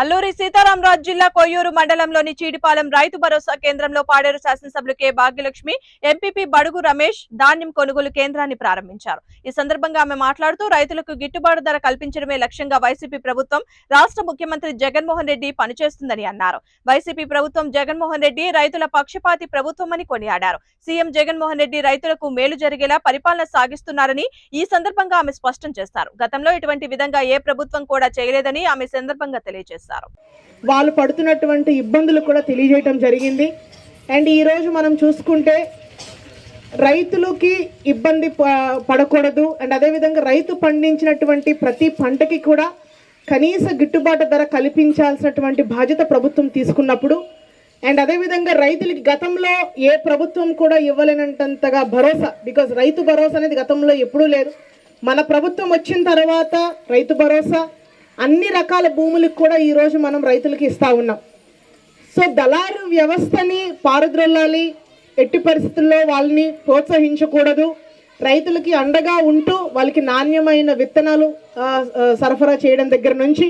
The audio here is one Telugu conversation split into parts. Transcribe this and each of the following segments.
అల్లూరి సీతారామరాజు జిల్లా కొయ్యూరు మండలంలోని చీడిపాలెం రైతు భరోసా కేంద్రంలో పాడేరు శాసనసభ్యులు కె భాగ్యలక్ష్మి ఎంపీపీ బడుగు రమేష్ ధాన్యం కొనుగోలు కేంద్రాన్ని ప్రారంభించారు. ఈ సందర్భంగా ఆమె మాట్లాడుతూ రైతులకు గిట్టుబాటు ధర కల్పించడమే లక్ష్యంగా వైసీపీ ప్రభుత్వం రాష్ట్ర ముఖ్యమంత్రి జగన్మోహన్ రెడ్డి పనిచేస్తుందని అన్నారు. వైసీపీ ప్రభుత్వం జగన్మోహన్ రెడ్డి రైతుల పక్షపాతి ప్రభుత్వమని కొనియాడారు. సీఎం జగన్మోహన్ రెడ్డి రైతులకు మేలు జరిగేలా పరిపాలన సాగిస్తున్నారని ఈ సందర్భంగా ఆమె స్పష్టం చేస్తారు. గతంలో ఇటువంటి విధంగా ఏ ప్రభుత్వం కూడా చేయలేదని ఆమె సందర్భంగా తెలియజేశారు. వాళ్ళు పడుతున్నటువంటి ఇబ్బందులు కూడా తెలియజేయటం జరిగింది. అండ్ ఈరోజు మనం చూసుకుంటే రైతులకి ఇబ్బంది ప- పడకూడదు. అండ్ అదేవిధంగా రైతు పండించినటువంటి ప్రతి పంటకి కూడా కనీస గిట్టుబాటు ధర కల్పించాల్సినటువంటి బాధ్యత ప్రభుత్వం తీసుకున్నప్పుడు అండ్ అదేవిధంగా రైతులకి గతంలో ఏ ప్రభుత్వం కూడా ఇవ్వలేనంతగా భరోసా బికాజ్ రైతు భరోసా అనేది గతంలో ఎప్పుడూ లేదు. మన ప్రభుత్వం వచ్చిన తర్వాత రైతు భరోసా అన్ని రకాల భూములకు కూడా ఈరోజు మనం రైతులకి ఇస్తా ఉన్నాం. సో దళారు వ్యవస్థని పారద్రొల్లాలి ఎట్టి పరిస్థితుల్లో వాళ్ళని ప్రోత్సహించకూడదు. రైతులకి అండగా ఉంటూ వాళ్ళకి నాణ్యమైన విత్తనాలు సరఫరా చేయడం దగ్గర నుంచి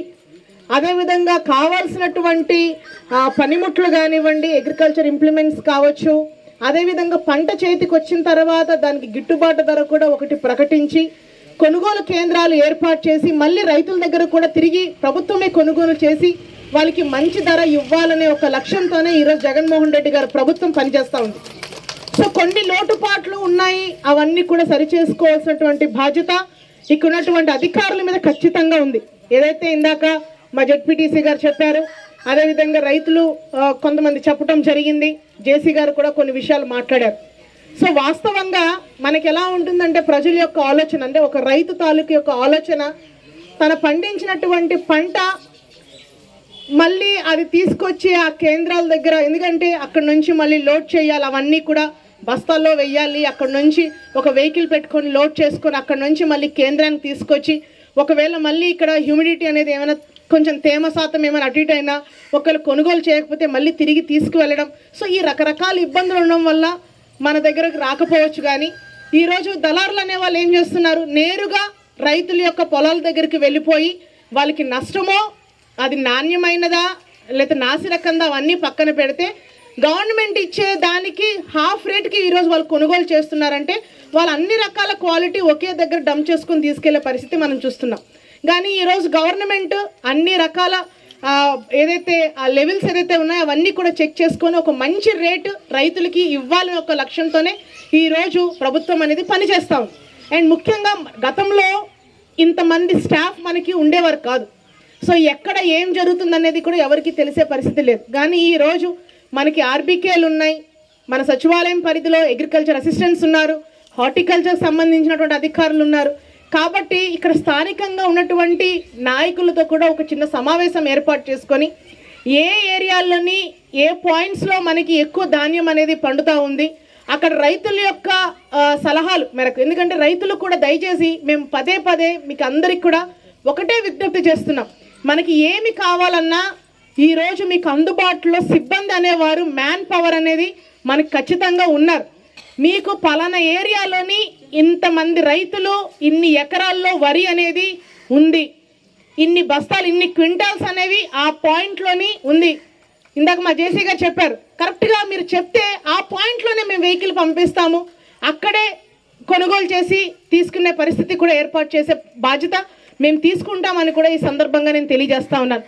అదేవిధంగా కావాల్సినటువంటి పనిముట్లు కానివ్వండి అగ్రికల్చర్ ఇంప్లిమెంట్స్ కావచ్చు అదేవిధంగా పంట చేతికి వచ్చిన తర్వాత దానికి గిట్టుబాటు ధర కూడా ఒకటి ప్రకటించి కొనుగోలు కేంద్రాలు ఏర్పాటు చేసి మళ్ళీ రైతుల దగ్గర కూడా తిరిగి ప్రభుత్వమే కొనుగోలు చేసి వాళ్ళకి మంచి ధర ఇవ్వాలనే ఒక లక్ష్యంతోనే ఈరోజు జగన్మోహన్ రెడ్డి గారు ప్రభుత్వం పనిచేస్తూ ఉంది. సో కొన్ని లోటుపాట్లు ఉన్నాయి అవన్నీ కూడా సరిచేసుకోవాల్సినటువంటి బాధ్యత ఇక్కడ ఉన్నటువంటి అధికారుల మీద ఖచ్చితంగా ఉంది. ఏదైతే ఇందాక మా జడ్పీటీసీ గారు చెప్పారు అదేవిధంగా రైతులు కొంతమంది చెప్పడం జరిగింది. జేసీ గారు కూడా కొన్ని విషయాలు మాట్లాడారు. సో వాస్తవంగా మనకి ఎలా ఉంటుందంటే ప్రజల యొక్క ఆలోచన అంటే ఒక రైతు తాలూకు యొక్క ఆలోచన తన పండించినటువంటి పంట మళ్ళీ అది తీసుకొచ్చి ఆ కేంద్రాల దగ్గర ఎందుకంటే అక్కడ నుంచి మళ్ళీ లోడ్ చేయాలి అవన్నీ కూడా బస్తాల్లో వెయ్యాలి అక్కడ నుంచి ఒక వెహికల్ పెట్టుకొని లోడ్ చేసుకొని అక్కడ నుంచి మళ్ళీ కేంద్రానికి తీసుకొచ్చి ఒకవేళ మళ్ళీ ఇక్కడ హ్యూమిడిటీ అనేది ఏమైనా కొంచెం తేమ శాతం ఏమైనా అటు ఇటు అయినా ఒకవేళ కొనుగోలు చేయకపోతే మళ్ళీ తిరిగి తీసుకువెళ్ళడం. సో ఈ రకరకాల ఇబ్బందులు ఉండడం వల్ల మన దగ్గరకు రాకపోవచ్చు కానీ ఈరోజు దళారులు అనే వాళ్ళు ఏం చేస్తున్నారు? నేరుగా రైతుల యొక్క పొలాల దగ్గరికి వెళ్ళిపోయి వాళ్ళకి నష్టమో అది నాణ్యమైనదా లేదా నాసిరకందా అవన్నీ పక్కన పెడితే గవర్నమెంట్ ఇచ్చే దానికి హాఫ్ రేట్కి ఈరోజు వాళ్ళు కొనుగోలు చేస్తున్నారంటే వాళ్ళు అన్ని రకాల క్వాలిటీ ఒకే దగ్గర డంప్ చేసుకుని తీసుకెళ్ళే పరిస్థితి మనం చూస్తున్నాం. కానీ ఈరోజు గవర్నమెంట్ అన్ని రకాల ఏదైతే ఆ లెవెల్స్ ఏదైతే ఉన్నాయో అవన్నీ కూడా చెక్ చేసుకొని ఒక మంచి రేటు రైతులకి ఇవ్వాలనే ఒక లక్ష్యంతోనే ఈరోజు ప్రభుత్వం అనేది పనిచేస్తాం అండ్ ముఖ్యంగా గతంలో ఇంతమంది స్టాఫ్ మనకి ఉండేవారు కాదు. సో ఎక్కడ ఏం జరుగుతుంది అనేది కూడా ఎవరికి తెలిసే పరిస్థితి లేదు. కానీ ఈ రోజు మనకి ఆర్బీకేలు ఉన్నాయి. మన సచివాలయం పరిధిలో అగ్రికల్చర్ అసిస్టెంట్స్ ఉన్నారు. హార్టికల్చర్ సంబంధించినటువంటి అధికారులు ఉన్నారు. కాబట్టి ఇక్కడ స్థానికంగా ఉన్నటువంటి నాయకులతో కూడా ఒక చిన్న సమావేశం ఏర్పాటు చేసుకొని ఏ ఏరియాల్లోని ఏ పాయింట్స్లో మనకి ఎక్కువ ధాన్యం అనేది పండుతూ ఉంది అక్కడ రైతుల యొక్క సలహాలు మేరకు. ఎందుకంటే రైతులు కూడా దయచేసి మేము పదే పదే మీకు అందరికి కూడా ఒకటే విజ్ఞప్తి చేస్తున్నాం. మనకి ఏమి కావాలన్నా ఈరోజు మీకు అందుబాటులో సిబ్బంది అనేవారు మ్యాన్ పవర్ అనేది మనకు ఖచ్చితంగా ఉన్నారు. మీకు పలానా ఏరియాలోని ఇంతమంది రైతులు ఇన్ని ఎకరాల్లో వరి అనేది ఉంది. ఇన్ని బస్తాలు ఇన్ని క్వింటాల్స్ అనేవి ఆ పాయింట్లోని ఉంది. ఇందాక మా జేసీ గారు చెప్పారు. కరెక్ట్గా మీరు చెప్తే ఆ పాయింట్లోనే మేము వెహికల్ పంపిస్తాము. అక్కడే కొనుగోలు చేసి తీసుకునే పరిస్థితి కూడా ఏర్పాటు చేసే బాధ్యత మేము తీసుకుంటామని కూడా ఈ సందర్భంగా నేను తెలియజేస్తా ఉన్నాను.